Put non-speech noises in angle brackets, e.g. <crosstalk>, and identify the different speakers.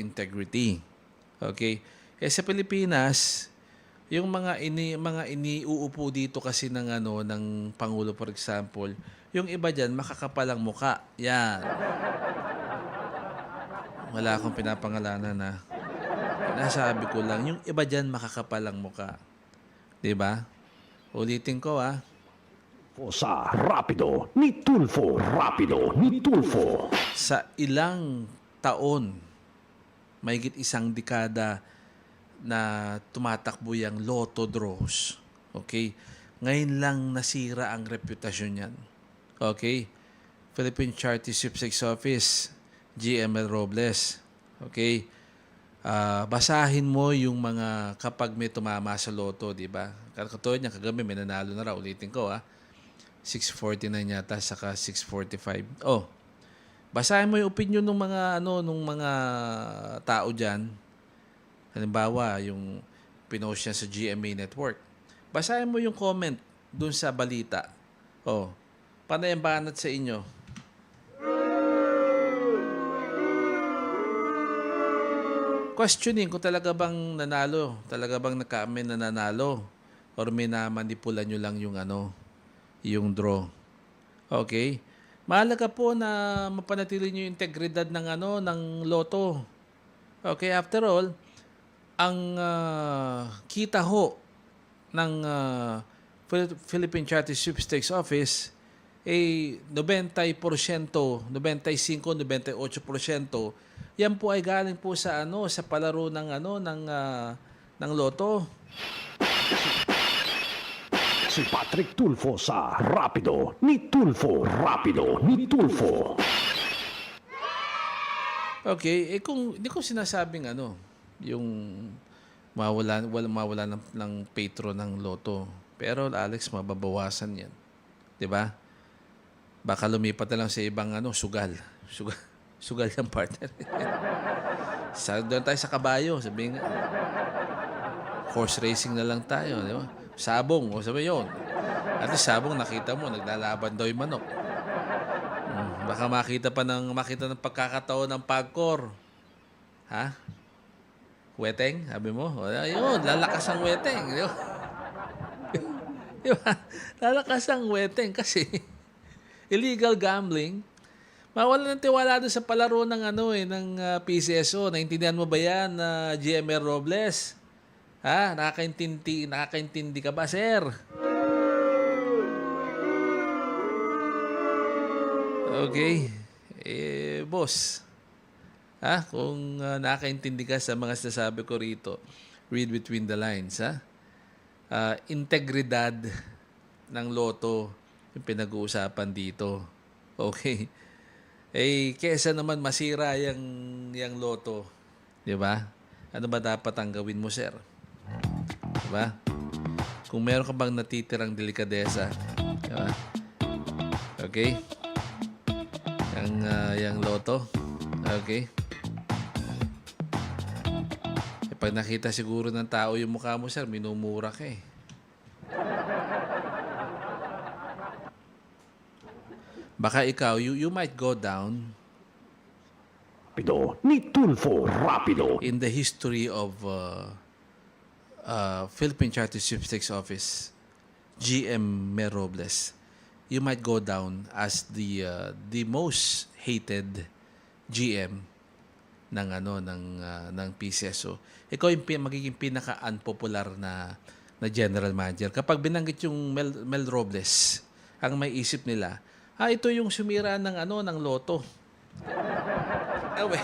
Speaker 1: integrity. Okay? Eh sa Pilipinas, yung mga ini mga iniuupo dito kasi ng ano ng pangulo for example, yung iba diyan makakapalang muka. Yan. Wala akong pinapangalanan na. Nasabi ko lang, yung iba diyan makakapalang muka. 'Di ba? Ulitin ko ah.
Speaker 2: Sa rapido ni Tulfo, rapido ni Tulfo.
Speaker 1: sa ilang taon, mahigit isang dekada na tumatakbo yung lotto draws. Okay? Ngayon lang nasira ang reputasyon niyan. Okay? Philippine Charity Sweepstakes Office, GML Robles. Okay? Ah, basahin mo yung mga kapag may tumama sa loto, di ba? Katulad niya, kagabi may nanalo na raw. Ulitin ko, ah. 649 yata, saka 645. Oh, basahin mo yung opinion ng mga ano nung mga tao diyan. Halimbawa, yung pinost niya sa GMA network. Basahin mo yung comment dun sa balita. Oh, panay ang banat sa inyo. Questioning kung talaga bang nanalo, talaga bang nagka-amen na nanalo or may namanipula nyo lang yung ano, yung draw. Okay? Mahalaga po na mapanatili niyo yung integridad ng ano ng loto. Okay, after all, ang ah, kita ho ng Phil- Philippine Charity Sweepstakes Office ay 90%, 95, 98%, yan po ay galing po sa ano sa palaro ng ano ng ah, ng loto.
Speaker 2: Si Patrick Tulfo sa rapido ni Tulfo, rapido ni Tulfo.
Speaker 1: Okay, eh kung hindi ko sinasabing ano, yung mawala wala mawala ng, ng patron ng loto. Pero Alex, mababawasan 'yan. 'Di ba? Baka lumipat na lang sa ibang ano, sugal. Sugal, <laughs> sugal yung partner. <laughs> sa doon tayo sa kabayo, sabi nga. Horse racing na lang tayo, di ba? Sabong, o sabi yun. At least sabong nakita mo, naglalaban daw yung manok. Hmm, baka makita pa ng makita ng pagkakataon ng pagkor. Ha? Weteng, sabi mo? Ayun, lalakas ang weteng. Di ba? <laughs> Di? Lalakas ang weteng kasi <laughs> illegal gambling. Mawala ng tiwala doon sa palaro ng ano eh, ng ah, PCSO. Naintindihan mo ba yan na GMR Robles? Ha? Nakakaintindi, nakakaintindi ka ba, sir? Okay. Eh, boss. Ha? Kung uh, nakakaintindi ka sa mga sinasabi ko rito, read between the lines, ha? Ah, integridad ng loto yung pinag-uusapan dito. Okay. Eh, kesa naman masira yung, yung loto. Di ba? Ano ba dapat ang gawin mo, sir? Ba? Kung meron ka bang natitirang delikadesa, di ba? Okay? Yang, ah, yang loto. Okay? Eh, pag nakita siguro ng tao yung mukha mo, sir, minumura ka eh. Baka ikaw, you, you might go down
Speaker 2: Rapido ni Tulfo, rapido.
Speaker 1: in the history of uh, uh, Philippine Charity Sweepstakes Office, GM Mer Robles, you might go down as the uh, the most hated GM ng ano ng uh, ng PCSO. Ikaw yung magiging pinaka unpopular na na general manager. Kapag binanggit yung Mel, Mel Robles, ang may isip nila, ah ito yung sumira ng ano ng loto. <laughs> Anyway,